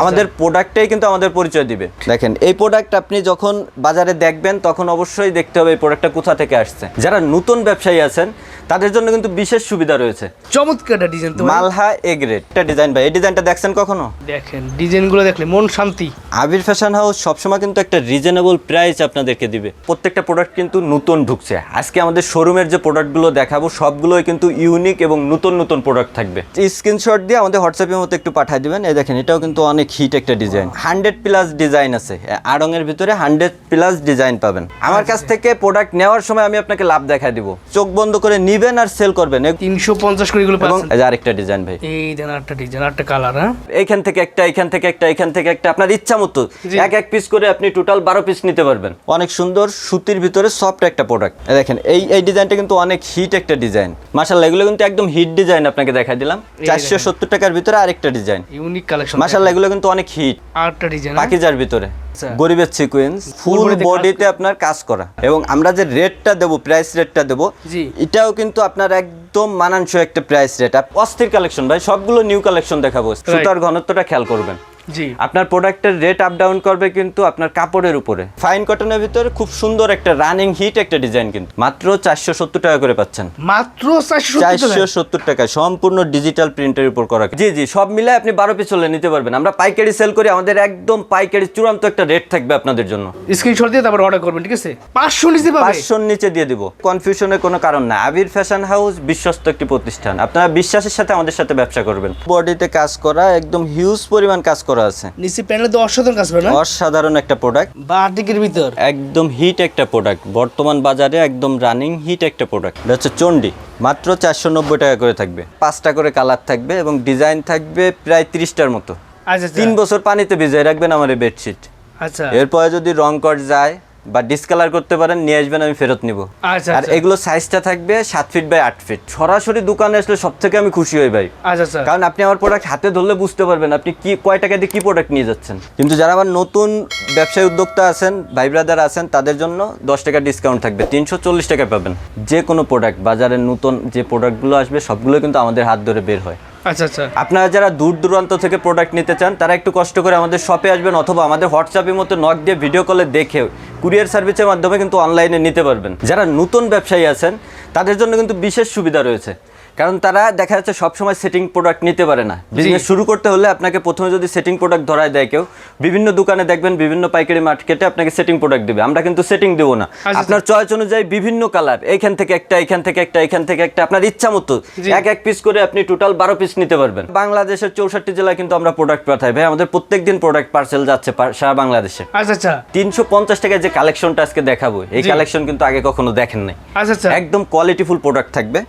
আমাদের প্রোডাক্টটাই কিন্তু আমাদের পরিচয় দিবে। দেখেন এই প্রোডাক্ট আপনি যখন বাজারে দেখবেন তখন অবশ্যই দেখতে হবে এই প্রোডাক্টটা কোথা থেকে আসছে। যারা নতুন ব্যবসায়ী আছেন তাদের জন্য কিন্তু বিশেষ সুবিধা রয়েছে। চমৎকার ডিজাইন তো মালহা এ গ্রেড একটা ডিজাইন ভাই। এই ডিজাইনটা দেখছেন কখনো? দেখেন ডিজাইনগুলো দেখলে মন শান্তি। আবির ফ্যাশন হাউস সবসময় কিন্তু একটা রিজনেবল প্রাইস আপনাদেরকে দিবে। প্রত্যেকটা প্রোডাক্ট কিন্তু নতুন ঢুকছে। আজকে আমাদের শোরুমের যে প্রোডাক্টগুলো দেখাবো সবগুলোই কিন্তু ইউনিক এবং নতুন নতুন প্রোডাক্ট থাকবে। স্ক্রিনশট দিয়ে আমাদের হোয়াটসঅ্যাপের মতো একটু পাঠিয়ে দিবেন। এই দেখেন এটাও কিন্তু অনেক হিট একটা ডিজাইন হান্ড্রেড প্লাস ডিজাইন আছে। আড়ঙের ভিতরে হান্ড্রেড প্লাস ডিজাইন পাবেন। আমার কাছ থেকে প্রোডাক্ট নেওয়ার সময় আমি আপনাকে লাভ দেখা দিব। চোখ বন্ধ করে নিবেন আর সেল করবেন। তিনশো পঞ্চাশ করে এগুলো এবং আরেকটা ডিজাইন ভাই। এই দেন ডিজাইন একটা কালার হ্যাঁ? এইখান থেকে একটা এখান থেকে একটা এখান থেকে একটা। আপনার ইচ্ছা মতো। এক এক পিস করে আপনি টোটাল বারো পিস নিতে পারবেন। অনেক সুন্দর সুতির ভিতরে সফট একটা প্রোডাক্ট দেখেন এই এই ডিজাইনটা কিন্তু অনেক হিট একটা ডিজাইন মাসাল্লাহ এগুলো কিন্তু একদম হিট ডিজাইন আপনাকে দেখা দিলাম। চারশো সত্তর টাকার ভিতরে আরেকটা ডিজাইন ইউনিক কালেকশন মাসাল্লাহ এগুলো কিন্তু অনেক হিট আরেকটা ডিজাইন পাকিজার ভিতরে। আচ্ছা। গরিবের সিকোয়েন্স ফুল বডিতে আপনার কাজ করা। এবং আমরা যে রেটটা দেব প্রাইস রেটটা দেব জি। এটাও কিন্তু আপনার একদম মানানসই একটা প্রাইস রেট অস্থির কালেকশন ভাই সবগুলো নিউ কালেকশন দেখাবো। সুতার ঘনত্বটা খেয়াল করবেন। জি। আপনার প্রোডাক্টের রেট আপ ডাউন করবে কিন্তু আপনার কাপড়ের উপরে। ফাইন কটনের ভিতরে খুব সুন্দর একটা রানিং হিট একটা ডিজাইন কিন্তু। মাত্র চারশো সত্তর টাকা করে পাচ্ছেন। মাত্র চারশো সত্তর টাকা সম্পূর্ণ ডিজিটাল প্রিন্টের উপর করা। জি জি সব মিলে আপনি বারো পিস হলে নিতে পারবেন। আমরা পাইকারি সেল করি আমাদের একদম পাইকারি চূড়ান্ত একটা রেট থাকবে আপনাদের জন্য। স্ক্রিনশট দিয়ে তারপর অর্ডার করবেন ঠিক আছে? পাঁচশো পারবে পাঁচশোর নিচে দিয়ে দিব। কনফিউশনের কোনো কারণ না। আবির ফ্যাশন হাউস বিশ্বস্ত একটি প্রতিষ্ঠান। আপনারা বিশ্বাসের সাথে আমাদের সাথে ব্যবসা করবেন। বডিতে কাজ করা একদম হিউজ পরিমাণ কাজ করা। আছে। নিচে প্যানেল তো অসাধারণ কাজ করে না? অসাধারণ একটা প্রোডাক্ট বাটিকের ভিতর? একদম হিট একটা প্রোডাক্ট বর্তমান বাজারে একদম রানিং হিট একটা প্রোডাক্ট এটা হচ্ছে চন্ডি মাত্র চারশো নব্বই টাকা করে থাকবে। পাঁচটা করে কালার থাকবে এবং ডিজাইন থাকবে প্রায় তিরিশটার মতো। আচ্ছা আচ্ছা। তিন বছর পানিতে ভিজাই রাখবেন আমার এই বেডশিট আচ্ছা। এরপরে যদি রং কট যায় বা ডিসকালার করতে পারেন নিয়ে আসবেন আমি ফেরত নিব। আচ্ছা আর আচ্ছা। এগুলো সাইজটা থাকবে সাত ফিট বাই আট ফিট সরাসরি দোকানে আসলে সব থেকে আমি খুশি হই ভাই। আচ্ছা কারণ আপনি আমার প্রোডাক্ট হাতে ধরলে বুঝতে পারবেন আপনি কি কয় টাকা দিয়ে কি প্রোডাক্ট নিয়ে যাচ্ছেন। কিন্তু যারা আমার নতুন ব্যবসায়ী উদ্যোক্তা আছেন ভাই ব্রাদার আছেন তাদের জন্য দশ টাকা ডিসকাউন্ট থাকবে। তিনশো চল্লিশ টাকা পাবেন। যে কোনো প্রোডাক্ট বাজারের নতুন যে প্রোডাক্টগুলো আসবে সবগুলো কিন্তু আমাদের হাত ধরে বের হয়। আচ্ছা আচ্ছা। আপনারা যারা দূর দূরান্ত থেকে প্রোডাক্ট নিতে চান, তারা একটু কষ্ট করে আমাদের শপে আসবেন অথবা আমাদের হোয়াটসঅ্যাপের মতো নক দিয়ে ভিডিও কলে দেখে কুরিয়ার সার্ভিসের মাধ্যমে কিন্তু অনলাইনে নিতে পারবেন। যারা নতুন ব্যবসায়ী আছেন, তাদের জন্য কিন্তু বিশেষ সুবিধা রয়েছে। কারণ তারা দেখা যাচ্ছে সবসময় সেটিং প্রোডাক্ট নিতে পারে না। বিজনেস শুরু করতে হলে আপনাকে প্রথমে যদি সেটিং প্রোডাক্ট ধরায় দেয় কেউ বিভিন্ন দোকানে দেখবেন বিভিন্ন পাইকারি মার্কেটে আপনাকে সেটিং প্রোডাক্ট দিবে। আমরা কিন্তু সেটিং দেবো না। আচ্ছা। আপনার চয়েস অনুযায়ী বিভিন্ন কালার এইখান থেকে একটা এখান থেকে একটা এখান থেকে একটা আপনার ইচ্ছা মতো। এক এক পিস করে আপনি টোটাল বারো পিস নিতে পারবেন। বাংলাদেশের চৌষট্টি জেলায় কিন্তু আমরা প্রোডাক্ট পাঠাই। ভাই আমাদের প্রত্যেক দিন প্রোডাক্ট পার্সেল যাচ্ছে সারা বাংলাদেশে। আচ্ছা আচ্ছা। তিনশো পঞ্চাশ টাকায় যে কালেকশনটা আজকে দেখাবো এই কালেকশন কিন্তু আগে কখনো দেখেন নাই। আচ্ছা আচ্ছা। একদম কোয়ালিটিফুল প্রোডাক্ট থাকবে।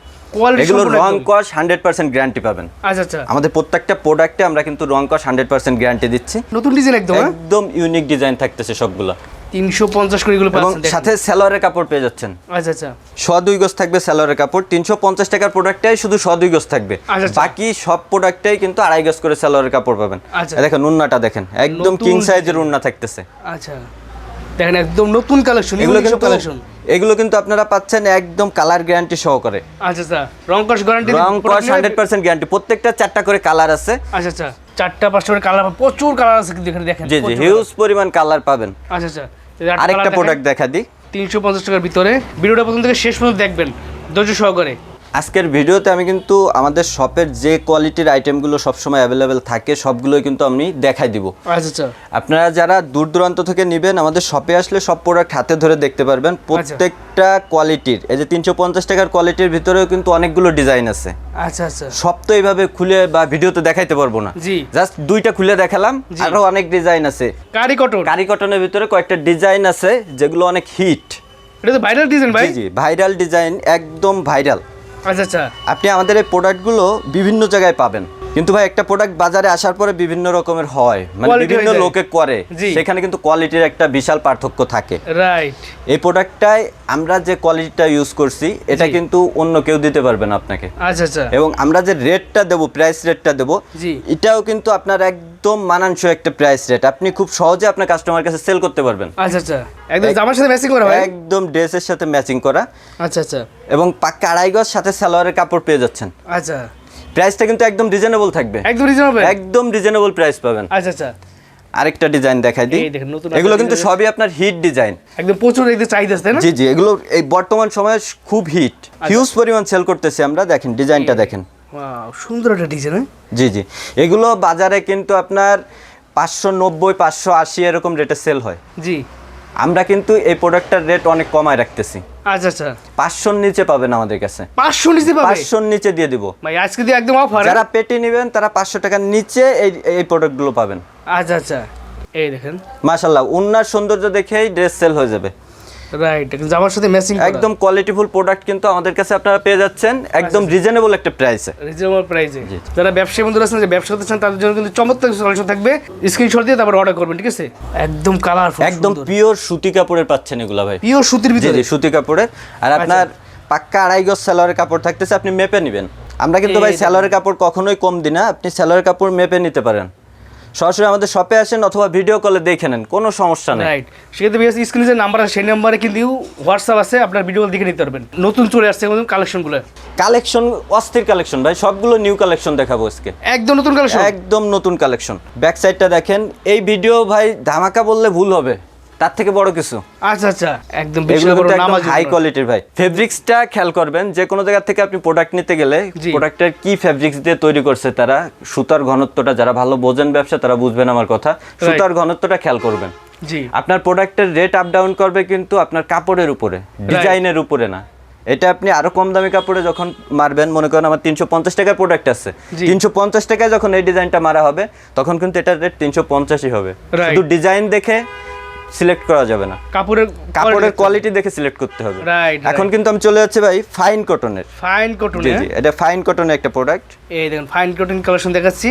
এগুলো রং কস হান্ড্রেড পার্সেন্ট গ্যারান্টি পাবেন। আচ্ছা আচ্ছা। আমাদের প্রত্যেকটা প্রোডাক্টে আমরা কিন্তু রং কস হান্ড্রেড পার্সেন্ট গ্যারান্টি দিচ্ছি। নতুন ডিজাইন একদম হ্যাঁ? একদম ইউনিক ডিজাইন থাকতেছে সবগুলো। তিনশো পঞ্চাশ করে এগুলো এবং সাথে স্যালোয়ারের কাপড় পেয়ে যাচ্ছেন। আচ্ছা আচ্ছা। শ দুই গজ থাকবে স্যালোয়ারের কাপড়। তিনশো পঞ্চাশ টাকার প্রোডাক্টটাই শুধু শ দুই গজ থাকবে। বাকি সব প্রোডাক্টটাই কিন্তু আড়াই গজ করে স্যালোয়ারের কাপড় পাবেন। দেখেন উন্নাটা দেখেন। একদম কিং সাইজের উন্না থাকতেছে। আচ্ছা। দেখেন একদম নতুন কালেকশন এগুলো কিন্তু কালেকশন এগুলো কিন্তু আপনারা পাচ্ছেন একদম কালার গ্যারান্টি সহকারে। আচ্ছা আচ্ছা। রং কস গ্যারান্টি রং কস হান্ড্রেড পার্সেন্ট গ্যারান্টি প্রত্যেকটা চারটা করে কালার আছে। আচ্ছা আচ্ছা। চারটা পাঁচটা করে কালার প্রচুর কালার আছে কিন্তু এখানে দেখেন জি জি হিউজ পরিমাণ কালার পাবেন। আচ্ছা আচ্ছা। আরেকটা প্রোডাক্ট দেখা দিই। তিনশো পঞ্চাশ টাকার ভিতরে। ভিডিওটা প্রথম থেকে শেষ পর্যন্ত দেখবেন। ধৈর্য সহকারে। আজকের ভিডিওতে আমি কিন্তু আমাদের শপের যে কোয়ালিটির আইটেমগুলো সবসময় অ্যাভেলেবেল থাকে সবগুলোই কিন্তু আমি দেখাই দিব। আচ্ছা আচ্ছা। আপনারা যারা দূর দূরান্ত থেকে নেবেন আমাদের শপে আসলে সব প্রোডাক্ট হাতে ধরে দেখতে পারবেন। প্রত্যেকটা কোয়ালিটির এই যে তিনশো পঞ্চাশ টাকার কোয়ালিটির ভিতরেও কিন্তু অনেকগুলো ডিজাইন আছে। আচ্ছা আচ্ছা। সব তো এইভাবে খুলে বা ভিডিওতে দেখাইতে পারব না। জাস্ট দুইটা খুলে দেখালাম। আরও অনেক ডিজাইন আছে। কারি কটন। কারি কটনের ভিতরে কয়েকটা ডিজাইন আছে যেগুলো অনেক হিট এটা তো ভাইরাল ডিজাইন ভাই। জি ভাইরাল ডিজাইন একদম ভাইরাল আচ্ছা আচ্ছা। আপনি আমাদের এই প্রোডাক্টগুলো বিভিন্ন জায়গায় পাবেন। কিন্তু ভাই একটা প্রোডাক্ট বাজারে আসার পরে বিভিন্ন রকমের হয়। মানে বিভিন্ন লোকে করে। সেখানে কিন্তু কোয়ালিটির একটা বিশাল পার্থক্য থাকে। রাইট এই প্রোডাক্টটায় আমরা যে কোয়ালিটিটা ইউজ করছি এটা কিন্তু অন্য কেউ দিতে পারবে না আপনাকে। আচ্ছা আচ্ছা। এবং আমরা যে রেটটা দেবো প্রাইস রেটটা দেবো জি। এটাও কিন্তু আপনার একদম মানানসই একটা প্রাইস রেট আপনি খুব সহজে আপনার কাস্টমার কাছে সেল করতে পারবেন। আচ্ছা আচ্ছা। একদম জামার সাথে ম্যাচিং করা হয় একদম ড্রেসের সাথে ম্যাচিং করা। আচ্ছা আচ্ছা। এবং পাক্কা আড়াই গজ সাথে সালোয়ারের কাপড় পেয়ে যাচ্ছেন। আচ্ছা। প্রাইসটা কিন্তু একদম রিজনেবল থাকবে। একদম রিজনেবল একদম রিজনেবল প্রাইস পাবেন। আচ্ছা আচ্ছা। আরেকটা ডিজাইন দেখাই দিই। এই দেখেন, নতুন এগুলো কিন্তু সবই আপনার হিট ডিজাইন একদম প্রচুর একদম চাহিদা আছে না? জি জি এগুলো এই বর্তমান সময়ে খুব হিট হিউজ পরিমাণ সেল করতেছি আমরা। দেখেন ডিজাইনটা দেখেন। Wow, সুন্দর একটা ডিজাইন জি জি। এগুলো বাজারে কিন্তু আপনার পাঁচশো নব্বই পাঁচশো আশি এরকম রেটে সেল হয়। জি। আমরা কিন্তু এই প্রোডাক্টটার রেট অনেক কমায় রাখতেছি। আচ্ছা আচ্ছা। পাঁচশোর নিচে পাবেন আমাদের কাছে। পাঁচশো নিতে পাবে? পাঁচশোর নিচে দিয়ে দিব। ভাই আজকে দিয়ে একদম অফার যারা পেটি নেবেন তারা পাঁচশো টাকার নিচে এই এই প্রোডাক্টগুলো পাবেন। আচ্ছা আচ্ছা। এই দেখেন। মাশাল্লাহ উন্নার সৌন্দর্য দেখেই ড্রেস সেল হয়ে যাবে। রাইট জামার সাথে ম্যাচিং একদম কোয়ালিটিফুল প্রোডাক্ট কিন্তু আমাদের কাছে আপনারা পেয়ে যাচ্ছেন। একদম রিজনেবল একটা প্রাইসে রিজনেবল প্রাইসে যারা ব্যবসায়ী বন্ধুরা আছেন যে ব্যবসা করতে চান তাদের জন্য কিন্তু চমৎকার সলিউশন থাকবে। স্ক্রিনশট দিয়ে তারপর অর্ডার করবেন ঠিক আছে? একদম কালারফুল একদম পিওর সুতি কাপড়ের পাচ্ছেন এগুলা ভাই। পিওর সুতির ভিতরে। সুতি কাপড়ের। আর আপনার পাক্কা আড়াই গজ সালোয়ারের কাপড় থাকতেছে আপনি মেপে নেবেন। আমরা কিন্তু ভাই। সালোয়ারের কাপড় কখনোই কম দিই না আপনি সালোয়ারের কাপড় মেপে নিতে পারেন। সরাসরি আমাদের শপে আসেন অথবা ভিডিও কলে দেখে নেন কোনো সমস্যা নেই। রাইট সেক্ষেত্রে বিএস স্ক্রিনে যে নাম্বার আছে সেই নাম্বারে কিন্তু হোয়াটসঅ্যাপ আছে আপনার ভিডিও দেখে নিতে পারবেন। নতুন চলে আসছে কালেকশনগুলো কালেকশন অস্থির কালেকশন ভাই সবগুলো নিউ কালেকশন দেখাবো আজকে। একদম নতুন কালেকশন একদম নতুন কালেকশন ব্যাক সাইডটা দেখেন এই ভিডিও ভাই ধামাকা বললে ভুল হবে। তার থেকে বড় কিছু। আচ্ছা আচ্ছা একদম হাই কোয়ালিটির ভাই। ফেব্রিক্সটা খেয়াল করবেন যে কোনো জায়গা থেকে আপনি প্রোডাক্ট নিতে গেলে প্রোডাক্টের কি ফেব্রিক্স দিয়ে তৈরি করছে তারা সুতার ঘনত্বটা যারা ভালো বোঝেন ব্যবসা তারা বুঝবেন আমার কথা। সুতার ঘনত্বটা খেয়াল করবেন। জি। আপনার প্রোডাক্টের রেট আপ ডাউন করবে কিন্তু আপনার কাপড়ের উপরে ডিজাইনের উপরে না। এটা আপনি আরও কম দামি কাপড়ে যখন মারবেন মনে করেন আমার তিনশো পঞ্চাশ টাকার প্রোডাক্ট আছে। তিনশো পঞ্চাশ টাকায় যখন এই ডিজাইনটা মারা হবে তখন কিন্তু এটার রেট তিনশো পঞ্চাশই হবে. শুধু ডিজাইন দেখে সিলেক্ট করা যাবে না। কাপড়ের কাপড়ের কোয়ালিটি দেখে সিলেক্ট করতে হবে। এখন কিন্তু আমি চলে যাচ্ছি ভাই ফাইন কটনের ফাইন কটন জি এটা ফাইন কটনের একটা প্রোডাক্ট এই দেখুন ফাইন কটন কালেকশন দেখাচ্ছি।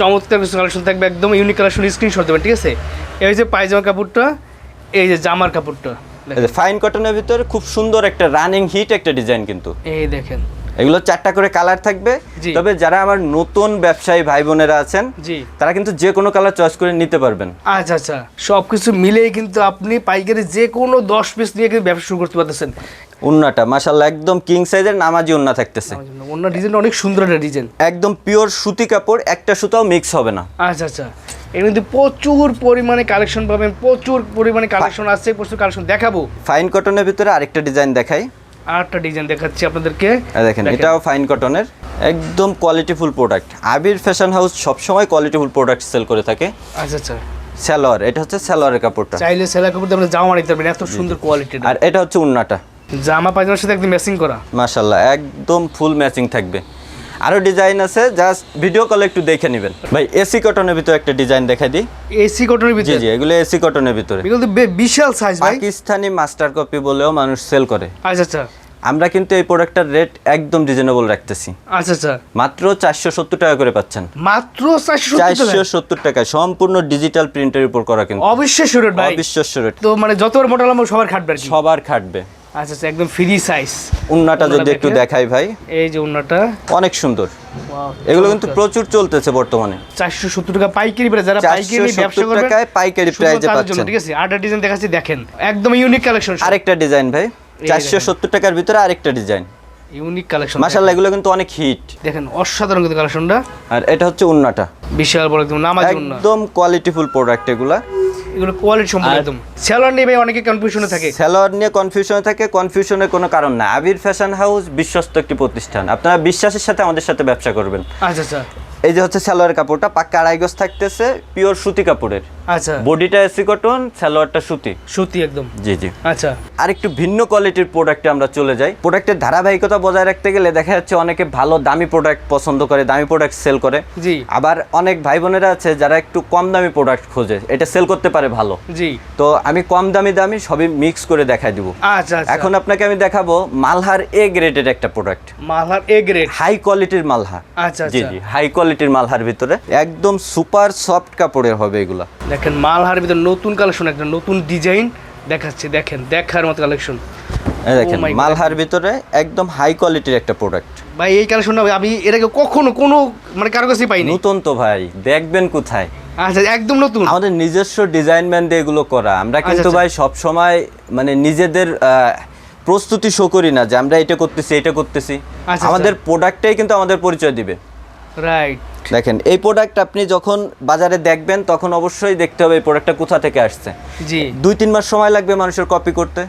চমৎকার কিছু কালেকশন থাকবে একদম ইউনিক কালেকশন স্ক্রিনশট দেবেন ঠিক আছে? এই যে পায়জামা কাপড়টা এই যে জামার কাপড়টা। ফাইন কটনের ভিতরে খুব সুন্দর একটা রানিং হিট একটা ডিজাইন কিন্তু। এই দেখেন এগুলো চারটা করে কালার থাকবে। তবে যারা আমার নতুন ব্যবসায়ী ভাই বোনেরা আছেন তারা কিন্তু যে কোনো কালার চয়েস করে নিতে পারবেন। আচ্ছা আচ্ছা। সব কিছু মিলেই কিন্তু আপনি পাইকারি যে কোনো দশ পিস নিয়ে কিন্তু ব্যবসা শুরু করতে পারতেছেন। উন্নাটা মাশাল্লাহ একদম কিং সাইজের নামাজি উন্না থাকতেছে। অন্য ডিজাইন অনেক সুন্দর একটা ডিজাইন একদম পিওর সুতি কাপড় একটা সুতাও মিক্স হবে না। আচ্ছা আচ্ছা। এর মধ্যে প্রচুর পরিমাণে কালেকশন পাবেন প্রচুর পরিমাণে কালেকশন আছে প্রচুর কালেকশন দেখাবো। ফাইন কটনের ভিতরে আরেকটা ডিজাইন দেখাই। আর একটা ডিজাইন দেখাচ্ছি আপনাদেরকে। দেখেন এটাও ফাইন কটনের একদম qualityful product Abir fashion house সবসময় কোয়ালিটিফুল প্রোডাক্ট সেল করে থাকে। আচ্ছা আচ্ছা। স্যালোয়ার এটা হচ্ছে স্যালোয়ারের কাপড়টা। চাইলে সেলা কাপড় আমরা আপনি জামা নিতে পারবেন এত সুন্দর কোয়ালিটি আর এটা হচ্ছে উন্নাটা। জামা পায়জামার সাথে একদম ম্যাচিং করা। মাশাল্লাহ একদম ফুল ম্যাচিং থাকবে। আরও ডিজাইন আছে জাস্ট ভিডিও কলে একটু দেখে নেবেন। ভাই এসি কটনের ভিতরে একটা ডিজাইন দেখাই দিই। এসি কটনের ভিতরে? জি এগুলো এসি কটনের ভিতরে। এগুলো বিশাল সাইজ ভাই। পাকিস্তানি মাস্টার কপি বলেও মানুষ সেল করে। আচ্ছা আচ্ছা। আমরা কিন্তু এই প্রোডাক্টটার রেট একদম রিজনেবল রাখতেছি। আচ্ছা আচ্ছা। মাত্র চারশো সত্তর টাকা করে পাচ্ছেন। মাত্র চারশো সত্তর টাকা সম্পূর্ণ ডিজিটাল প্রিন্টের উপর করা কিন্তু। অবশ্যই শিওর ভাই। অবিশ্বাস্য রেট তো মানে যতবার মোটা লম্বা সবার খাটবে সবার খাটবে। আচ্ছা আচ্ছা একদম ফ্রি সাইজ উন্নাটা উন্নাটা যদি একটু দেখাই ভাই। এই যে ওনাটা অনেক সুন্দর। এগুলো কিন্তু প্রচুর চলতেছে বর্তমানে। চারশো সত্তর টাকা পাইকারি প্রাইস যারা পাইকারি ব্যবসা 470 করবেন টাকায় পাইকারি জন্য, পাচ্ছেন। ঠিক আছে? ডিজাইন দেখাচ্ছি দেখেন। একদম ইউনিক কালেকশন আরেকটা ডিজাইন ভাই। এই চারশো দেখেন। সত্তর টাকার ভিতরে আরেকটা ডিজাইন ইউনিক কালেকশন মাসাল্লাহ এগুলো কিন্তু অনেক হিট দেখেন অসাধারণ কিন্তু কালেকশনটা আর এটা হচ্ছে উন্নাটা। বিশাল বড় একদম নামাজ না একদম কোয়ালিটিফুল প্রোডাক্ট এগুলা। এগুলো কোয়ালিটি সম্পর্কে একদম। স্যালোয়ার নিয়ে অনেকে কনফিউশনে থাকে। স্যালোয়ার নিয়ে কনফিউশনে থাকে কনফিউশনের কোনো কারণ না আবির ফ্যাশন হাউস বিশ্বস্ত একটি প্রতিষ্ঠান। আপনারা বিশ্বাসের সাথে আমাদের সাথে ব্যবসা করবেন। আচ্ছা আচ্ছা। এই যে হচ্ছে স্যালোয়ার কাপড়টা পাক্কা আড়াই গজ থাকতেছে পিওর সুতি কাপড়ের। আচ্ছা। বডিটা এসি কটন সালোয়ারটা সুতি। সত্যি একদম। জি জি। আচ্ছা। আর একটু ভিন্ন কোয়ালিটির প্রোডাক্টে আমরা চলে যাই। প্রোডাক্টের ধারাবাহিকতা বজায় রাখতে গেলে দেখা যাচ্ছে অনেকে ভালো দামি প্রোডাক্ট পছন্দ করে দামি প্রোডাক্ট সেল করে। জি। আবার অনেক ভাই বোনেরা আছে যারা একটু কম দামি প্রোডাক্ট খোঁজে এটা সেল করতে পারে ভালো। জি। তো আমি কম দামি দামি সবই মিক্স করে দেখাই দিব। আচ্ছা আচ্ছা। এখন আপনাকে আমি দেখাবো মালহার এ গ্রেডের একটা product Malhar A grade high কোয়ালিটির মালহা। আচ্ছা জি আচ্ছা। জি হাই কোয়ালিটির মালহার ভিতরে। একদম সুপার সফট কাপড়ের হবে এগুলা। দেখেন মালহার ভিতরে নতুন কালেকশন একটা নতুন ডিজাইন দেখাচ্ছে। দেখেন দেখার মতো কালেকশন দেখেন Oh my মালহার ভিতরে একদম হাই কোয়ালিটির একটা প্রোডাক্ট ভাই এই কালেকশনটা আমি এর আগে কখনো কোনো মানে কারও কাছে পাইনি। নতুন তো ভাই দেখবেন কোথায়। আচ্ছা একদম নতুন। আমাদের নিজস্ব ডিজাইন ম্যান দিয়ে এগুলো করা। আমরা কিন্তু আচ্ছা। ভাই সব সময় মানে নিজেদের প্রস্তুতি শো করি না যে আমরা এটা করতেছি এটা করতেছি। আচ্ছা। আমাদের প্রোডাক্টটাই কিন্তু আমাদের পরিচয় দিবে। রাইট দেখেন এই প্রোডাক্ট আপনি যখন বাজারে দেখবেন তখন অবশ্যই দেখতে হবে এই প্রোডাক্টটা কোথা থেকে আসছে। জি। দুই তিন মাস সময় লাগবে মানুষের কপি করতে।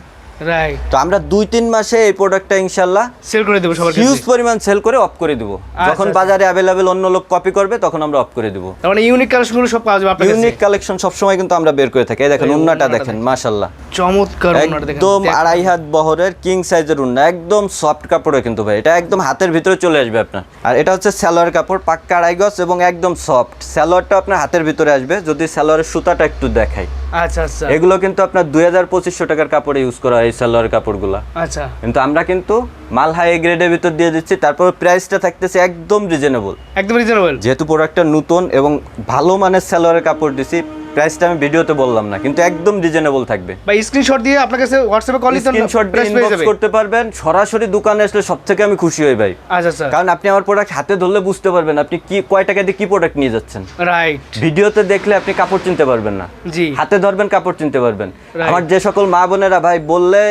রাইট তো আমরা দুই তিন মাসে এই প্রোডাক্টটা ইনশাল্লাহ সেল করে দেবো সবার হিউজ পরিমাণ সেল করে অফ করে দিব। যখন আচ্ছা। বাজারে অ্যাভেলেবেল অন্য লোক কপি করবে তখন আমরা অফ করে দিব। তার মানে ইউনিক কালেকশনগুলো সব পাওয়া যাবে আপনার ইউনিক কালেকশন সবসময় কিন্তু আমরা বের করে থাকি। এই দেখেন উন্নাটা উন্নাটা দেখেন মাশাল্লাহ চমৎকার ওনাটা দেখেন। একদম আড়াই হাত বহরের কিং সাইজের উন্না একদম সফট কাপড়ে কিন্তু ভাই। এটা একদম হাতের ভিতরে চলে আসবে আপনার। আর এটা হচ্ছে স্যালোয়ার কাপড় পাক্কা আড়াই গজ এবং একদম সফট স্যালোয়ারটা আপনার হাতের ভিতরে আসবে যদি স্যালোয়ারের সুতাটা একটু দেখাই। আচ্ছা আচ্ছা। এগুলো কিন্তু আপনার দুই হাজার পঁচিশশো টাকার কাপড়ে ইউজ করা হয় এই সালোয়ার কাপড়গুলো। আচ্ছা। কিন্তু আমরা কিন্তু মাল হাই গ্রেডের ভিতর দিয়ে দিচ্ছি তারপর প্রাইসটা থাকতেছে একদম রিজনেবল একদম রিজনেবল যেহেতু প্রোডাক্টটা নতুন এবং ভালো মানের সালোয়ারের কাপড় দিছি প্রাইসটা আমি ভিডিওতে বললাম না কিন্তু একদম রিজনেবল থাকবে। বা স্ক্রিনশট দিয়ে আপনার কাছে হোয়াটসঅ্যাপে কল দিতে স্ক্রিনশট দিয়ে ইনবক্স করতে পারবেন সরাসরি দোকানে আসলে সব থেকে আমি খুশি হই ভাই। আচ্ছা আচ্ছা। কারণ আপনি আমার প্রোডাক্ট হাতে ধরলে বুঝতে পারবেন আপনি কি কয় টাকা দিয়ে কি প্রোডাক্ট নিয়ে যাচ্ছেন। রাইট ভিডিওতে দেখলে আপনি কাপড় চিনতে পারবেন না। জি। হাতে ধরবেন কাপড় চিনতে পারবেন। আমার যে সকল মা বোনেরা ভাই বললে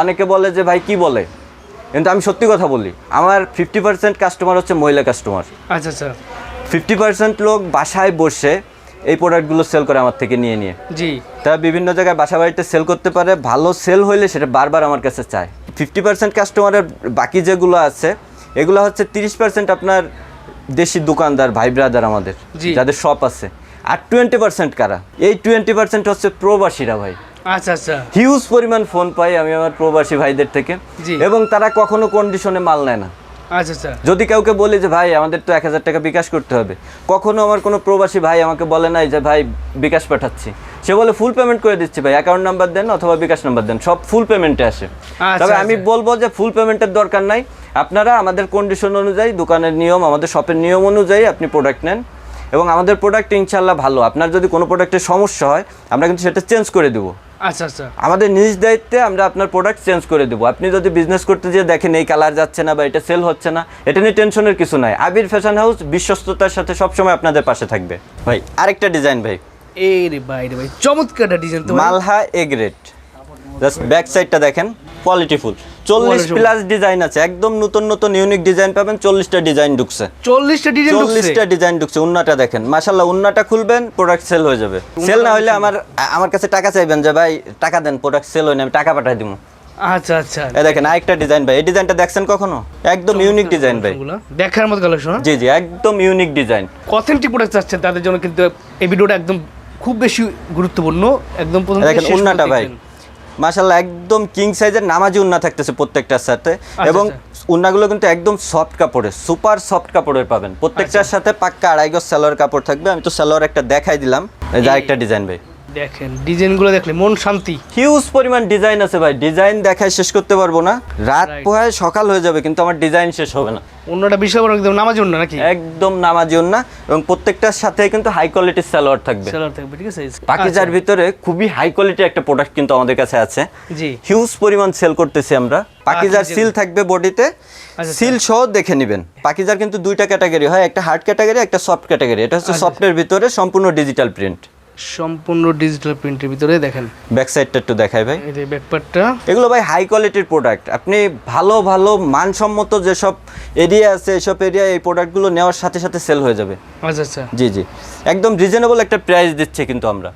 অনেকে বলে যে ভাই কি বলে? কিন্তু আমি সত্যি কথা বলি আমার ফিফটি পার্সেন্ট কাস্টমার হচ্ছে মহিলা কাস্টমার আচ্ছা আচ্ছা। ফিফটি পার্সেন্ট লোক বাসায় বসে এই প্রোডাক্টগুলো সেল করে আমার থেকে নিয়ে নিয়ে। জি। তারা বিভিন্ন জায়গায় বাসা বাড়িতে সেল করতে পারে ভালো সেল হইলে সেটা বারবার আমার কাছে চায়। ফিফটি পার্সেন্ট কাস্টমারের বাকি যেগুলো আছে এগুলো হচ্ছে তিরিশ পার্সেন্ট আপনার দেশি দোকানদার ভাই ব্রাদার আমাদের যাদের শপ আছে। আর টোয়েন্টি পার্সেন্ট কারা? এই টোয়েন্টি পার্সেন্ট হচ্ছে প্রবাসীরা ভাই। আচ্ছা আচ্ছা। হিউজ পরিমাণ ফোন পাই আমি আমার প্রবাসী ভাইদের থেকে। এবং তারা কখনো কন্ডিশনে মাল নেয় না। আচ্ছা যদি কাউকে বলি যে ভাই আমাদের তো এক হাজার টাকা বিকাশ করতে হবে। কখনো আমার কোনো প্রবাসী ভাই আমাকে বলে নাই যে ভাই বিকাশ পাঠাচ্ছি। সে বলে ফুল পেমেন্ট করে দিচ্ছি ভাই অ্যাকাউন্ট নাম্বার দেন অথবা বিকাশ নাম্বার দেন সব ফুল পেমেন্টে আসে। আচ্ছা, তবে আমি আচ্ছা। বলব যে ফুল পেমেন্টের দরকার নাই। আপনারা আমাদের কন্ডিশন অনুযায়ী দোকানের নিয়ম আমাদের শপের নিয়ম অনুযায়ী আপনি প্রোডাক্ট নেন এবং আমাদের প্রোডাক্ট ইনশাল্লাহ ভালো। আপনার যদি কোনো প্রোডাক্টের সমস্যা হয় আমরা কিন্তু সেটা চেঞ্জ করে দেবো। আচ্ছা আচ্ছা। আমাদের নিজ দায়িত্বে আমরা আপনার প্রোডাক্ট চেঞ্জ করে দেবো। আপনি যদি বিজনেস করতে যেয়ে দেখেন এই কালার যাচ্ছে না বা এটা সেল হচ্ছে না এটা নিয়ে টেনশনের কিছু নাই। আবির ফ্যাশন হাউস বিশ্বস্ততার সাথে সবসময় আপনাদের পাশে থাকবে। ভাই আরেকটা ডিজাইন ভাই। এই রে ভাই রে ভাই চমৎকার design Malha A grade just back সাইডটা দেখেন কোয়ালিটিফুল চল্লিশ প্লাস ডিজাইন আছে। একদম নতুন নতুন ইউনিক ডিজাইন পাবেন চল্লিশটা ডিজাইন ঢুকছে। চল্লিশটা ডিজাইন ঢুকছে? চল্লিশটা ডিজাইন ঢুকছে উন্নাটা দেখেন। মাসাল্লাহ উন্নাটা খুলবেন প্রোডাক্ট সেল হয়ে যাবে। সেল না হলে আমার আমার কাছে টাকা চাইবেন যে ভাই টাকা দেন প্রোডাক্ট সেল হয় না আমি টাকা পাঠাই দিব আচ্ছা আচ্ছা। এই দেখেন আরেকটা ডিজাইন ভাই। এই ডিজাইনটা দেখছেন কখনো? একদম ইউনিক ডিজাইন ভাই। দেখার মতো কালেকশন জি জি একদম ইউনিক ডিজাইন অথেন্টিক প্রোডাক্ট চাচ্ছেন তাদের জন্য কিন্তু এই ভিডিওটা একদম খুব বেশি গুরুত্বপূর্ণ। একদম প্রথম দেখেন উন্নাটা ভাই। মাশাল্লাহ একদম কিং সাইজের নামাজি উন্না থাকতেছে প্রত্যেকটার সাথে। এবং উন্নাগুলো কিন্তু একদম সফট কাপড়ের সুপার সফট কাপড়ের পাবেন। প্রত্যেকটার আচ্ছা। সাথে পাক্কা আড়াই গজ সালোয়ার কাপড় থাকবে। আমি তো সালোয়ার একটা দেখাই দিলাম। যা একটা আরেকটা ডিজাইন ভাই। দেখেন ডিজাইনগুলো দেখলে মন শান্তি। হিউজ পরিমাণ ডিজাইন আছে ভাই। ডিজাইন দেখায় শেষ করতে পারব না। রাত পোহায় সকাল হয়ে যাবে কিন্তু আমার ডিজাইন শেষ হবে না। অন্যটা বিশাল বড় একদম নামাজ অন্য নাকি? একদম নামাজি উন্না এবং প্রত্যেকটার সাথে কিন্তু হাই কোয়ালিটির সালোয়ার থাকবে। সেলার থাকবে ঠিক আছে? পাকিজার আচ্ছা, ভিতরে খুবই হাই কোয়ালিটির একটা প্রোডাক্ট কিন্তু আমাদের কাছে আছে। জি। হিউজ পরিমাণ সেল করতেছি আমরা। পাকিজার পাকিজার- সিল থাকবে বডিতে আচ্ছা, সিল সহ দেখে নেবেন। পাকিজার কিন্তু দুইটা ক্যাটাগরি হয় একটা হার্ড ক্যাটাগরি একটা সফট ক্যাটাগরি এটা হচ্ছে আচ্ছা। সফটের ভিতরে সম্পূর্ণ ডিজিটাল প্রিন্ট সম্পূর্ণ ডিজিটাল প্রিন্টের ভিতরে দেখেন। ব্যাক সাইডটা একটু দেখাই ভাই। এই যে ব্যাকপার্টটা এগুলো ভাই হাই কোয়ালিটির প্রোডাক্ট আপনি ভালো ভালো মানসম্মত যেসব এরিয়া আছে এসব এরিয়া এই প্রোডাক্টগুলো নেওয়ার সাথে সাথে সেল হয়ে যাবে। আচ্ছা আচ্ছা। জি জি। একদম রিজনেবল একটা প্রাইস দিচ্ছে কিন্তু আমরা।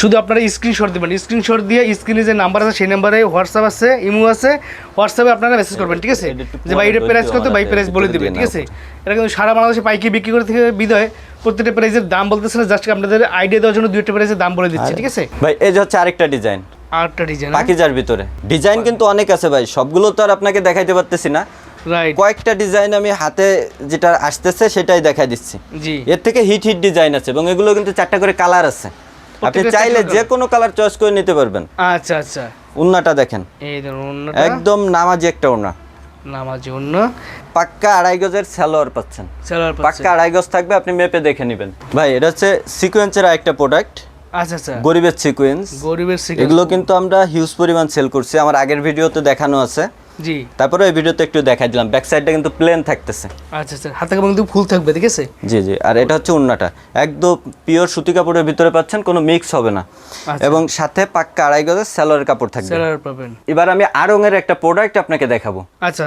শুধু আপনারা স্ক্রিনশট দেবেন। স্ক্রিনশট দিয়ে স্ক্রিনে যে নাম্বার আছে সেই নাম্বারে হোয়াটসঅ্যাপ আছে ইমো আছে হোয়াটসঅ্যাপে আপনারা মেসেজ করবেন ঠিক আছে? যে ভাই এটা প্রাইস কত ভাই প্রাইস বলে একটু দিবে দিয়ে ঠিক আছে? এটা কিন্তু সারা বাংলাদেশে পাইকি বিক্রি করে থেকে বিদয় প্রত্যেকটা প্রাইসের দাম বলতেছে না জাস্ট আপনাদের আইডিয়া দেওয়ার জন্য দুইটা প্রাইসের দাম বলে দিচ্ছি ঠিক আছে? ভাই এই যে হচ্ছে আরেকটা ডিজাইন আরেকটা ডিজাইন পাকিজার ভিতরে। ডিজাইন কিন্তু অনেক আছে ভাই সবগুলো তো আর আপনাকে দেখাইতে পারতেছি না। কয়েকটা ডিজাইন আমি হাতে যেটা আসতেছে সেটাই দেখাই দিচ্ছি। জি। এর থেকে হিট হিট ডিজাইন আছে এবং এগুলো কিন্তু চারটা করে কালার আছে। আপনি চাইলে যে কোনো কালার চয়েস করে নিতে পারবেন। আচ্ছা আচ্ছা। উন্নাটা দেখেন। এই অন্যটা একদম নামাজি একটা উন্না। নামাজি অন্য পাক্কা আড়াই গজের সালোয়ার পাচ্ছেন। পাক্কা আড়াই গজ থাকবে আপনি মেপে দেখে নেবেন। ভাই এটা হচ্ছে সিকোয়েন্সের একটা প্রোডাক্ট আচ্ছা আচ্ছা। গরিবের সিকোয়েন্স গরিবের সিগারেট এগুলো কিন্তু আমরা হিউজ পরিমাণ সেল করছি। আমার আগের ভিডিওতে দেখানো আছে। জি। তারপরে এই ভিডিওতে একটু দেখাই দিলাম। ব্যাক সাইডটা কিন্তু প্লেন থাকতেছে। আচ্ছা আচ্ছা। হাতে কাপড় কিন্তু ফুল থাকবে ঠিক আছে জি জি। আর এটা হচ্ছে উন্নাটা। একদম পিওর সুতি কাপড়ের ভিতরে পাচ্ছেন কোনো মিক্স হবে না। আচ্ছা। এবং সাথে পাক্কা আড়াই গজের স্যালোয়ার কাপড় থাকবে। সেলার পাবেন। এবার আমি আড়ংয়ের একটা প্রোডাক্ট আপনাকে দেখাবো। আচ্ছা।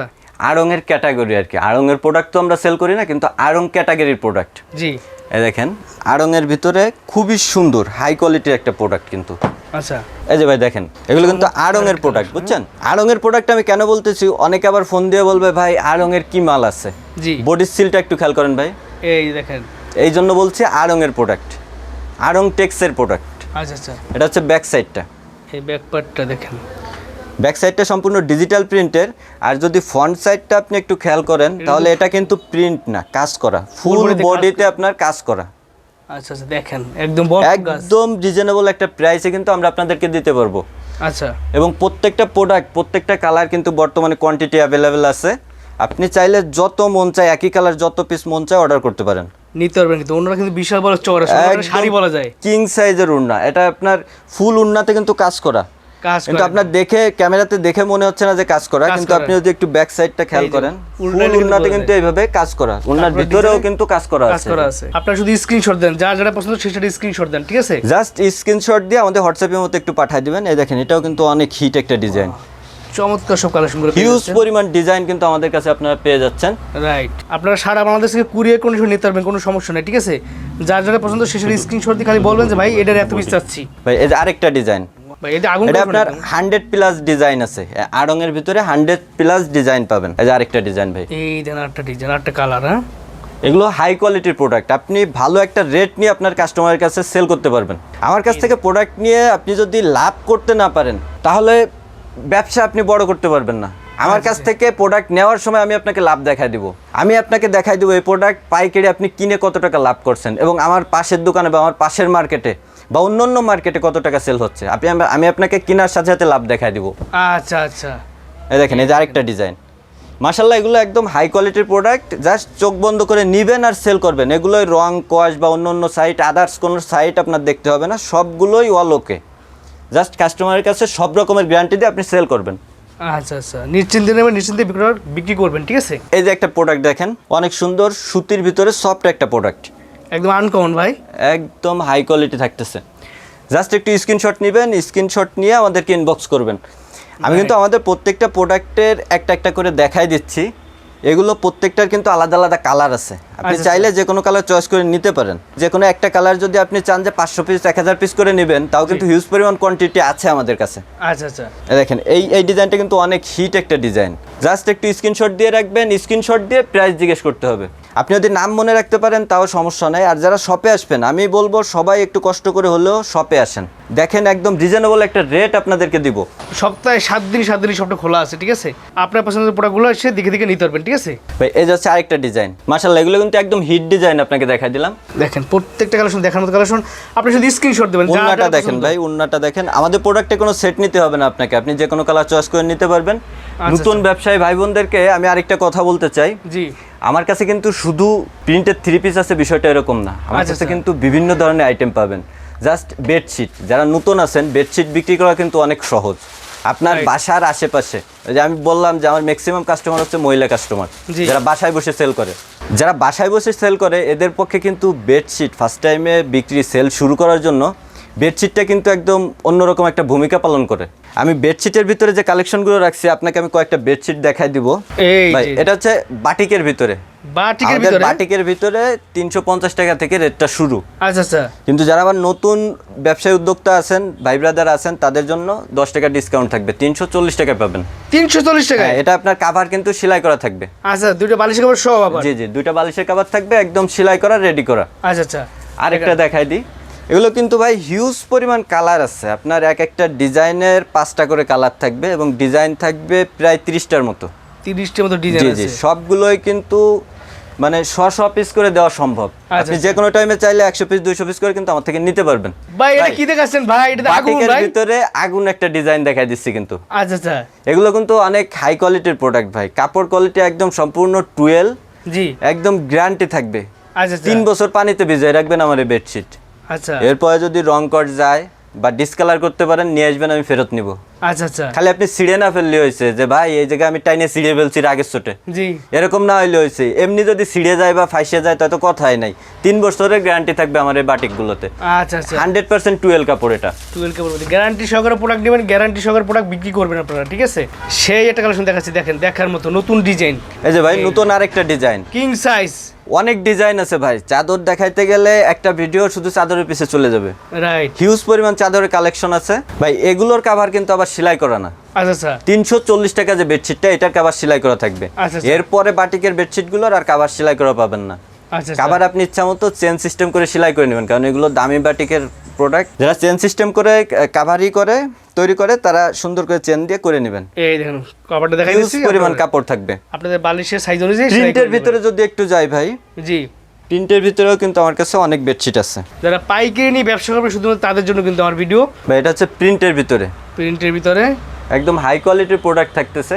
আড়ংয়ের ক্যাটাগরি আর কি। আড়ংয়ের প্রোডাক্ট তো আমরা সেল করি না কিন্তু আড়ং ক্যাটাগরির প্রোডাক্ট জি। এ দেখেন আড়ংয়ের ভিতরে খুবই সুন্দর হাই কোয়ালিটির একটা প্রোডাক্ট কিন্তু। আচ্ছা। এই যে ভাই দেখেন এগুলো কিন্তু আড়ংয়ের প্রোডাক্ট বুঝছেন? আড়ংয়ের প্রোডাক্ট আমি কেন বলতেছি? অনেকে আবার ফোন দিয়ে বলবে ভাই আড়ংয়ের কি মাল আছে? জি। বডির সিলটা একটু খেয়াল করেন ভাই। এই দেখেন। এই জন্য বলছি আড়ংয়ের প্রোডাক্ট আড়ং টেক্সের প্রোডাক্ট আচ্ছা আচ্ছা। এটা হচ্ছে ব্যাক সাইডটা এই ব্যাক পার্টটা দেখেন। ব্যাক সাইডটা সম্পূর্ণ ডিজিটাল প্রিন্টের। আর যদি ফ্রন্ট সাইডটা আপনি একটু খেয়াল করেন তাহলে এটা কিন্তু প্রিন্ট না কাজ করা। ফুল বডিতে আপনার কাজ করা। আচ্ছা আচ্ছা দেখেন একদম একদম রিজনেবল একটা প্রাইসে কিন্তু আমরা আপনাদেরকে দিতে পারব। আচ্ছা। এবং প্রত্যেকটা প্রোডাক্ট প্রত্যেকটা কালার কিন্তু বর্তমানে কোয়ান্টিটি অ্যাভেলেবেল আছে। আপনি চাইলে যত মন চায় একই কালার যত পিস মন চায় অর্ডার করতে পারেন। নিতে পারবেন কিন্তু ওনারা কিন্তু বিশাল বড় চওড়া শাড়ি বলা যায়। কিং সাইজের উন্না এটা আপনার ফুল উন্নাতে কিন্তু কাজ করা। কিন্তু আপনার দেখে ক্যামেরাতে দেখে মনে হচ্ছে না যে কাজ করা কিন্তু আপনি যদি একটু ব্যাক সাইডটা খেয়াল করেন ফুল কিন্তু উন্নাতে কিন্তু এইভাবে কাজ করা উন্নার ভিতরেও কিন্তু কাজ করা আছে। আপনারা শুধু স্ক্রিনশট দেন যার যেটা পছন্দ সেটা স্ক্রিনশট দেন ঠিক আছে? জাস্ট স্ক্রিনশট দিয়ে আমাদের হোয়াটসঅ্যাপের মধ্যে একটু পাঠিয়ে দিবেন। এই দেখেন এটাও কিন্তু অনেক হিট একটা ডিজাইন চমৎকার সব কালেকশন করে হিউজ পরিমাণ ডিজাইন কিন্তু আমাদের কাছে আপনারা পেয়ে যাচ্ছেন। রাইট আপনারা সারা বাংলাদেশ থেকে কুরিয়ার কন্ডিশন নিতে পারবেন কোনো সমস্যা নেই ঠিক আছে? যার যেটা পছন্দ সে সেটা স্ক্রিনশট দিয়ে খালি বলবেন যে ভাই এটার এত পিস চাচ্ছি। ভাই এই যে আরেকটা ডিজাইন এটা আপনার হান্ড্রেড প্লাস ডিজাইন আছে। আড়ং এর ভিতরে হান্ড্রেড প্লাস ডিজাইন পাবেন। এই যে আরেকটা ডিজাইন ভাই। এই দেন আরেকটা ডিজাইন আরেকটা কালার হ্যাঁ? এগুলো হাই কোয়ালিটির প্রোডাক্ট আপনি ভালো একটা রেট নিয়ে আপনার কাস্টমারের কাছে সেল করতে পারবেন। আমার কাছ থেকে প্রোডাক্ট নিয়ে আপনি যদি লাভ করতে না পারেন তাহলে ব্যবসা আপনি বড় করতে পারবেন না। আমার কাছ থেকে প্রোডাক্ট নেওয়ার সময় আমি আপনাকে লাভ দেখাই দিব। আমি আপনাকে দেখাই দিব এই প্রোডাক্ট পাইকারি আপনি কিনে কত টাকা লাভ করছেন। এবং আমার পাশের দোকানে বা আমার পাশের মার্কেটে বা অন্য অন্য মার্কেটে কত টাকা সেল হচ্ছে? আপনি আমি আপনাকে কেনার সাথে সাথে লাভ দেখাই দিব। আচ্ছা আচ্ছা। এই দেখেন এই যে আরেকটা ডিজাইন মাশাল্লাহ এগুলো একদম হাই কোয়ালিটির প্রোডাক্ট জাস্ট চোখ বন্ধ করে নিবেন আর সেল করবেন। এগুলোই রং কোয়াশ বা অন্য অন্য সাইট আদার্স কোনো সাইট আপনার দেখতে হবে না সবগুলোই ওকে জাস্ট কাস্টমারের কাছে সব রকমের গ্যারান্টি দিয়ে আপনি সেল করবেন। আচ্ছা আচ্ছা। নিশ্চিন্তে নেবেন নিশ্চিন্তে বিক্রি বিক্রি করবেন ঠিক আছে? এই যে একটা প্রোডাক্ট দেখেন অনেক সুন্দর সুতির ভিতরে সফট একটা প্রোডাক্ট একদম আনকমন ভাই। একদম হাই কোয়ালিটি থাকতেছে। জাস্ট একটু স্ক্রিনশট নেবেন স্ক্রিনশট নিয়ে আমাদেরকে ইনবক্স করবেন। আমি কিন্তু আমাদের প্রত্যেকটা প্রোডাক্টের একটা একটা করে দেখাই দিচ্ছি। এগুলো প্রত্যেকটার কিন্তু আলাদা আলাদা কালার আছে। আপনি আচ্ছা, চাইলে যে কোনো কালার চয়েস করে নিতে পারেন। যে কোনো একটা কালার যদি আপনি চান যে পাঁচশো পিস এক হাজার পিস করে নেবেন তাও কিন্তু হিউজ পরিমাণ কোয়ান্টিটি আছে আমাদের কাছে। আচ্ছা আচ্ছা। দেখেন এই এই ডিজাইনটা কিন্তু অনেক হিট একটা ডিজাইন জাস্ট একটু স্ক্রিনশট দিয়ে রাখবেন স্ক্রিনশট দিয়ে প্রাইস জিজ্ঞেস করতে হবে। আপনি যদি নাম মনে রাখতে পারেন তাও সমস্যা নাই। আর যারা শপে আসবেন আমি বলব সবাই একটু কষ্ট করে হলেও শপে আসেন। দেখেন একদম রিজনেবল একটা রেট আপনাদেরকে দিব। সপ্তাহে সাত দিন সাত দিন সবটা খোলা আছে ঠিক আছে? আপনার পছন্দের প্রোডাক্টগুলো এসে দিকে দিকে নিতে পারবেন ঠিক আছে? ভাই এই যে হচ্ছে আরেকটা ডিজাইন মার্শাল্লাহ এগুলো কিন্তু একদম হিট ডিজাইন আপনাকে দেখাই দিলাম। দেখেন প্রত্যেকটা কালেকশন দেখার মতো কালেকশন আপনি শুধু স্ক্রিনশট দেবেন উন্নাটা দেখেন ভাই উন্নাটা দেখেন। আমাদের প্রোডাক্টে কোনো সেট নিতে হবে না আপনাকে। আপনি যে কোনো কালার চয়েস করে নিতে পারবেন। নতুন ব্যবসায়ী ভাই বোনদেরকে আমি আরেকটা কথা বলতে চাই। জি। আমার কাছে কিন্তু শুধু প্রিন্টের থ্রি পিস আছে বিষয়টা এরকম না। আমার আচ্ছা, কাছে আচ্ছা। কিন্তু বিভিন্ন ধরনের আইটেম পাবেন। জাস্ট বেডশিট যারা নতুন আছেন বেডশিট বিক্রি করা কিন্তু অনেক সহজ। আপনার বাসার আশেপাশে ওই যে আমি বললাম যে আমার ম্যাক্সিমাম কাস্টমার হচ্ছে মহিলা কাস্টমার যারা বাসায় বসে সেল করে। যারা বাসায় বসে সেল করে এদের পক্ষে কিন্তু বেডশিট ফার্স্ট টাইমে বিক্রি সেল শুরু করার জন্য বেডশিটটা কিন্তু একদম অন্যরকম একটা ভূমিকা পালন করে। আমি বেডশিটের ভিতরে যে কালেকশনগুলো রাখছি আপনাকে আমি কয়েকটা বেডশিট দেখাই দিব। ভাই এটা হচ্ছে বাটিকের ভিতরে। বাটিকের ভিতরে? বাটিকের ভিতরে তিনশো পঞ্চাশ টাকা থেকে রেটটা শুরু। আচ্ছা আচ্ছা। কিন্তু যারা আবার নতুন ব্যবসায়ী উদ্যোক্তা আছেন ভাই ব্রাদার আছেন তাদের জন্য দশ টাকা ডিসকাউন্ট থাকবে। তিনশো চল্লিশ টাকা পাবেন। তিনশো চল্লিশ টাকায় হ্যাঁ, এটা আপনার কাভার কিন্তু সেলাই করা থাকবে। আচ্ছা দুইটা বালিশের সব আবার? জি জি দুইটা বালিশের কাভার থাকবে একদম সেলাই করা রেডি করা। আচ্ছা আচ্ছা। আরেকটা দেখাই দিই। এগুলো কিন্তু ভাই হিউজ পরিমাণ কালার আছে। আপনার এক একটা ডিজাইনের পাঁচটা করে কালার থাকবে এবং ডিজাইন থাকবে প্রায় তিরিশটার মতো। তিরিশটার মতো ডিজাইন জি সবগুলোই কিন্তু মানে শ শ পিস করে দেওয়া সম্ভব। আপনি যে কোনো টাইমে চাইলে একশো পিস দুইশো পিস করে কিন্তু আমার থেকে নিতে পারবেন। ভাই এটা কি দেখাচ্ছেন? ভাই এটা আগুন ভাই। ভিতরে আগুন একটা ডিজাইন দেখাই দিচ্ছি কিন্তু। আচ্ছা আচ্ছা। এগুলো কিন্তু অনেক হাই কোয়ালিটির প্রোডাক্ট ভাই। কাপড় কোয়ালিটি একদম সম্পূর্ণ টুয়েল জি। একদম গ্যারান্টি থাকবে। আচ্ছা আচ্ছা। তিন বছর পানিতে ভিজিয়ে রাখবেন আমার এই বেডশিট আচ্ছা। এরপরে যদি রং কট যায় বা ডিসকালার করতে পারেন নিয়ে আসবেন আমি ফেরত নিব। আচ্ছা আচ্ছা। খালি আপনি ছিঁড়ে না ফেললে হয়েছে যে ভাই এই জায়গায় আমি টাইনে ছিঁড়ে ফেলছি আগের চোটে জি। এরকম না হইলে হয়েছে। এমনি যদি ছিঁড়ে যায় বা ফাইসে যায় তাই তো কথাই নাই। তিন বছরের গ্যারান্টি থাকবে আমার এই বাটিকগুলোতে। আচ্ছা আচ্ছা। হান্ড্রেড পার্সেন্ট টুয়েলভ কাপড় এটা। টুয়েলভ কেবল গ্যারান্টি সহকারে প্রোডাক্ট নেবেন গ্যারান্টি সহকারে প্রোডাক্ট বিক্রি করবেন আপনারা ঠিক আছে? সেই একটা কালেকশন দেখাচ্ছি দেখেন দেখার মতো নতুন ডিজাইন এই যে ভাই নতুন আরেকটা ডিজাইন কিং সাইজ অনেক ডিজাইন আছে ভাই। চাদর দেখাইতে গেলে একটা ভিডিও শুধু চাদরের পিছে চলে যাবে। রাইট হিউজ পরিমাণ চাদরের কালেকশন আছে। ভাই এগুলোর কাভার কিন্তু আবার সেলাই করা না। আচ্ছা আচ্ছা। তিনশো চল্লিশ টাকা যে বেডশিটটা এটার সেলাই করা থাকবে। আচ্ছা। এরপরে বাটিকের বেডশিটগুলোর আর কাবার সেলাই করা পাবেন না। আপনি ইচ্ছা মতো চেন সিস্টেম করে সেলাই করে নেবেন কারণ এগুলো দামি বাটিকের প্রোডাক্ট যারা চেন সিস্টেম করে কাভারি করে তৈরি করে তারা সুন্দর করে চেন দিয়ে করে নেবেন। এই দেখেন কাপড়টা দেখাই দিচ্ছি পরিমাণ কাপড় থাকবে। আপনাদের বালিশের সাইজ অনুযায়ী প্রিন্টের ভিতরে যদি একটু যাই ভাই জি। প্রিন্টের ভিতরেও কিন্তু আমার কাছে অনেক বেডশিট আছে। যারা পাইকারি নিয়ে ব্যবসা করবে শুধুমাত্র তাদের জন্য কিন্তু আমার ভিডিও ভাই এটা হচ্ছে প্রিন্টের ভিতরে। প্রিন্টের ভিতরে। একদম হাই কোয়ালিটির প্রোডাক্ট থাকতেছে।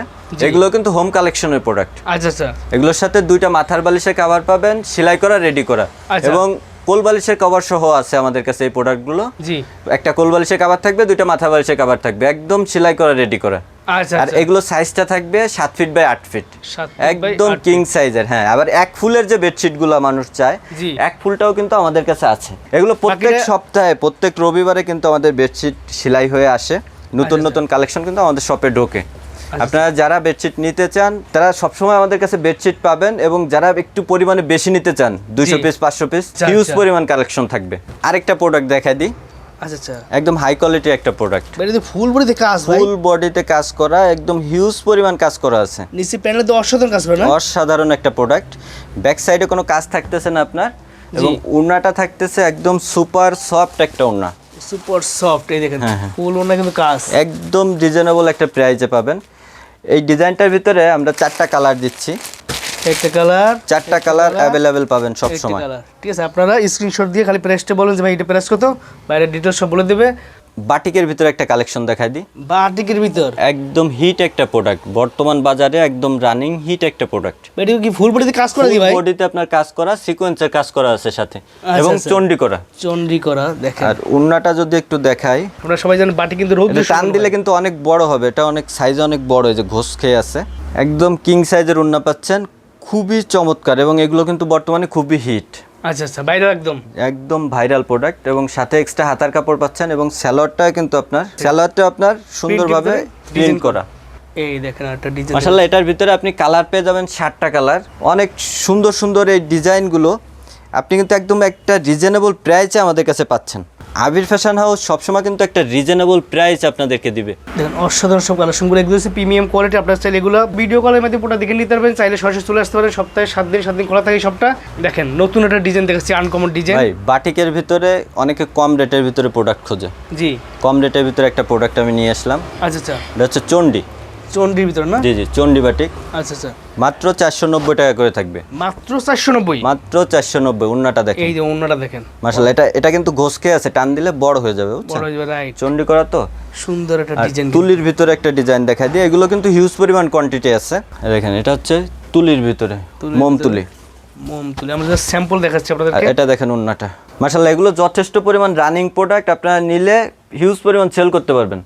এগুলো কিন্তু হোম কালেকশনের প্রোডাক্ট আচ্ছা আচ্ছা। এগুলোর সাথে দুইটা মাথার বালিশের কভার পাবেন সেলাই করা রেডি করা। আচ্ছা। এবং কোল বালিশের কভার সহ আছে আমাদের কাছে এই প্রোডাক্টগুলো জি। একটা কোল বালিশের কভার থাকবে দুইটা মাথা বালিশের কভার থাকবে। একদম সেলাই করা রেডি করা। আচ্ছা আর আচ্ছা। এগুলো সাইজটা থাকবে সাত ফিট বাই আট ফিট একদম কিং সাইজের হ্যাঁ। আবার এক ফুলের যে বেডশিটগুলো মানুষ চায় এক ফুলটাও কিন্তু আমাদের কাছে আছে। এগুলো প্রত্যেক সপ্তাহে প্রত্যেক রবিবারে কিন্তু আমাদের বেডশিট সেলাই হয়ে আসে। নতুন আচ্ছা, নতুন কালেকশন কিন্তু আমাদের শপে ঢোকে। আপনারা যারা বেডশিট নিতে চান তারা সবসময় আমাদের কাছে বেডশিট পাবেন এবং যারা একটু পরিমাণে বেশি নিতে চান দুইশো। পিস পাঁচশো পিস আচ্ছা, হিউজ আচ্ছা। পরিমাণ কালেকশন থাকবে। আরেকটা প্রোডাক্ট দেখাই দিই। আচ্ছা আচ্ছা। একদম হাই কোয়ালিটির একটা প্রোডাক্ট ফুল বড়িতে কাজ ফুল বডিতে কাজ করা একদম হিউজ পরিমাণ কাজ করা আছে। নিচে প্যানেলে তো অসাধারণ কাজ করে না? অসাধারণ একটা প্রোডাক্ট ব্যাক সাইডে কোনো কাজ থাকতেছে না আপনার এবং উন্নাটা থাকতেছে একদম সুপার সফট একটা উন্না। সুপার সফট এই দেখেন হ্যাঁ, হ্যাঁ। ফুল ওনা কিন্তু কাজ। একদম রিজনেবল একটা প্রাইজে পাবেন। এই ডিজাইনটার ভিতরে আমরা চারটা কালার দিচ্ছি। একটা কালার চারটা কালার অ্যাভেলেবেল পাবেন সব সময়। কালার। ঠিক আছে আপনারা স্ক্রিনশট দিয়ে খালি প্রেসটা বলেন যে ভাই এটা প্রেস কত বাইরে ডিটেলস সব বলে দেবে। বাটিকের ভিতরে একটা কালেকশন দেখাই দিই। বাটিকের ভিতর? একদম হিট একটা প্রোডাক্ট বর্তমান বাজারে একদম রানিং হিট একটা প্রোডাক্ট এটাকে কি ফুল বডিতে কাজ করে দিই ভাই? বডিতে আপনার কাজ করা সিকোয়েন্সের কাজ করা আছে সাথে। আচ্ছা, এবং আচ্ছা। চন্ডি করা। চন্ডি করা দেখেন। আর উন্নাটা যদি একটু দেখাই আমরা সবাই জানেন বাটি কিন্তু এটা টান দিলে কিন্তু অনেক বড় হবে এটা অনেক সাইজ অনেক বড় এই যে ঘোষ খেয়ে আছে। একদম কিং সাইজের উন্না পাচ্ছেন খুবই চমৎকার এবং এগুলো কিন্তু বর্তমানে খুবই হিট আচ্ছা আচ্ছা ভাইরাল একদম। একদম ভাইরাল প্রোডাক্ট এবং সাথে এক্সট্রা হাতার কাপড় পাচ্ছেন এবং স্যালোয়ারটা কিন্তু আপনার। স্যালোয়ারটা আপনার সুন্দরভাবে প্রিন্ট করা। এই দেখেন একটা ডিজাইন মাশাআল্লাহ এটার ভিতরে আপনি কালার পেয়ে যাবেন ষাটটা কালার অনেক সুন্দর সুন্দর এই ডিজাইনগুলো আপনি কিন্তু একদম একটা রিজনেবল প্রাইসে আমাদের কাছে পাচ্ছেন। আবির ফ্যাশন হাউস সবসময় কিন্তু একটা রিজনেবল প্রাইস আপনাদেরকে দিবে। দেখুন অসাধারণ সব কালেকশনগুলো এগুলো হচ্ছে প্রিমিয়াম কোয়ালিটি আপনার চাইলে এগুলো ভিডিও কলের মধ্যে পুরো দেখে নিতে পারবেন চাইলে সরাসরি চলে আসতে পারেন সপ্তাহে সাত দিন সাত দিন খোলা থাকে সবটা দেখেন নতুন একটা ডিজাইন দেখাচ্ছি আনকমন ডিজাইন ভাই বাটিকের ভিতরে অনেকে কম রেটের ভিতরে প্রোডাক্ট খোঁজে। জি। কম রেটের ভিতরে একটা প্রোডাক্ট আমি নিয়ে আসলাম। আচ্ছা আচ্ছা। এটা হচ্ছে চন্ডি চন্ডির ভিতরে না? জি জি চন্ডি বাটিক। আচ্ছা আচ্ছা। মাত্র চারশো নব্বই টাকা করে থাকবে। মাত্র চারশো নব্বই? মাত্র চারশো নব্বই উন্নাটা দেখেন। এই যে অন্যটা দেখেন। মাসাল্লাহ এটা এটা কিন্তু ঘোষ খেয়ে আছে টান দিলে বড় হয়ে যাবে বুঝছেন? বড় হয়ে রাইট চন্ডি করা তো? সুন্দর একটা ডিজাইন তুলির ভিতরে একটা ডিজাইন দেখা দিয়ে এগুলো কিন্তু হিউজ পরিমাণ কোয়ান্টিটি আছে। দেখেন এটা হচ্ছে তুলির ভিতরে মোম তুলি। মোম তুলি। আমরা জাস্ট স্যাম্পল দেখাচ্ছি আপনাদেরকে। এটা দেখেন উন্নাটা। মাসাল্লাহ এগুলো যথেষ্ট পরিমাণ রানিং প্রোডাক্ট আপনারা নিলে হিউজ পরিমাণ সেল করতে পারবেন।